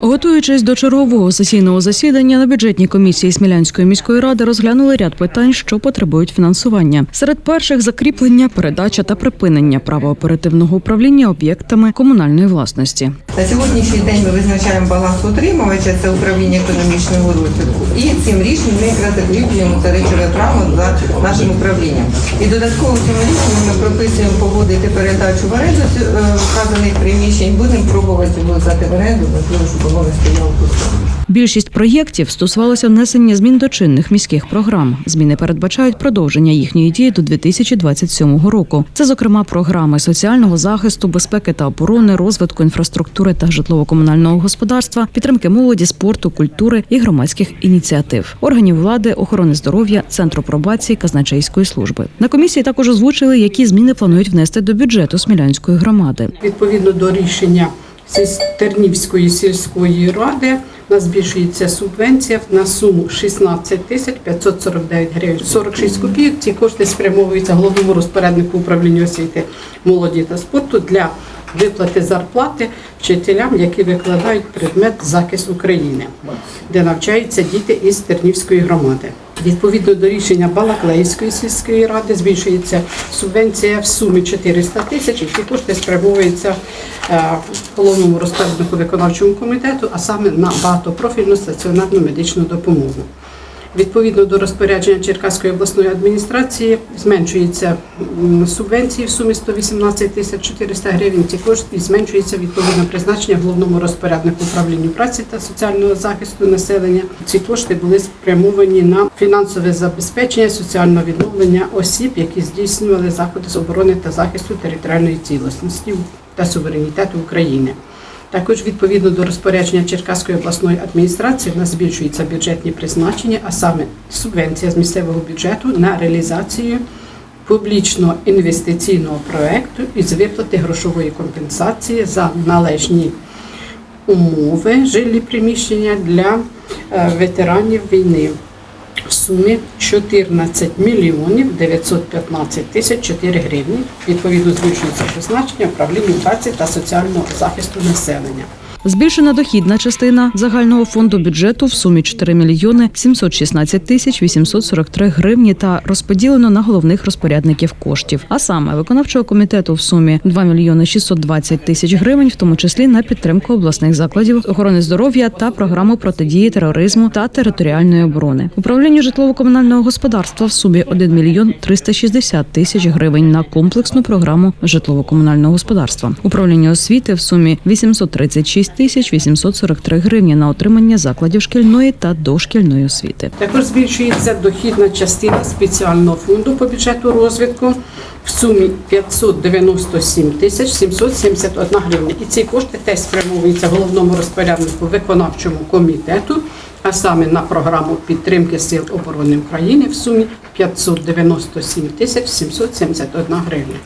Готуючись до чергового сесійного засідання на бюджетній комісії Смілянської міської ради розглянули ряд питань, що потребують фінансування. Серед перших закріплення, передача та припинення права оперативного управління об'єктами комунальної власності. На сьогоднішній день ми визначаємо балансоутримувача, це управління економічного розвитку. І цим рішенням ми якраз закріплюємо це речове право за нашим управлінням. І додатково в цьому рішенні ми прописуємо погодити передачу в оренду е, вказаних приміщень. Будемо пробувати в оренду, можливо, Більшість проєктів стосувалося внесення змін до чинних міських програм. Зміни передбачають продовження їхньої дії до 2027 року. Це, зокрема, програми соціального захисту, безпеки та оборони, розвитку інфраструктури та житлово-комунального господарства, підтримки молоді, спорту, культури і громадських ініціатив, органів влади, охорони здоров'я, центру пробації, казначейської служби. На комісії також озвучили, які зміни планують внести до бюджету Смілянської громади. Відповідно до рішення Тернівської сільської ради у нас збільшується субвенція на суму 16 тисяч 549 гривень 46 копійок. Ці кошти спрямовуються головному розпоряднику управління освіти, молоді та спорту для виплати зарплати вчителям, які викладають предмет захист України, де навчаються діти із Тернівської громади. Відповідно до рішення Балаклеївської сільської ради збільшується субвенція в сумі 400 тисяч, і ці кошти спрямовуються е, головному розпоряднику виконавчому комітету, а саме на багатопрофільну стаціонарну медичну допомогу. Відповідно до розпорядження Черкаської обласної адміністрації зменшується субвенції в сумі 118 тисяч 400 гривень. Ці кошти зменшується відповідно призначення головному розпоряднику управління праці та соціального захисту населення. Ці кошти були спрямовані на фінансове забезпечення соціального відновлення осіб, які здійснювали заходи з оборони та захисту територіальної цілісності та суверенітету України. Також відповідно до розпорядження Черкаської обласної адміністрації в нас збільшуються бюджетні призначення, а саме субвенція з місцевого бюджету на реалізацію публічного інвестиційного проекту із виплати грошової компенсації за належні умови жилі приміщення для е, ветеранів війни в сумі 14 мільйонів 915 тисяч 4 гривні. Відповідно збільшується призначення управління праці та соціального захисту населення. Збільшена дохідна частина загального фонду бюджету в сумі 4 мільйони 716 тисяч 843 гривні та розподілено на головних розпорядників коштів. А саме виконавчого комітету в сумі 2 мільйони 620 тисяч гривень, в тому числі на підтримку обласних закладів охорони здоров'я та програму протидії тероризму та територіальної оборони. Управління житлово-комунального господарства в сумі 1 мільйон 360 тисяч гривень на комплексну програму житлово-комунального господарства. Управління освіти в сумі 836 тисяч 843 гривні на отримання закладів шкільної та дошкільної освіти. Також збільшується дохідна частина спеціального фонду по бюджету розвитку в сумі 597 тисяч 771 гривня. І ці кошти теж спрямовуються головному розпоряднику виконавчому комітету, а саме на програму підтримки сил оборони України в сумі 597 тисяч 771 гривня.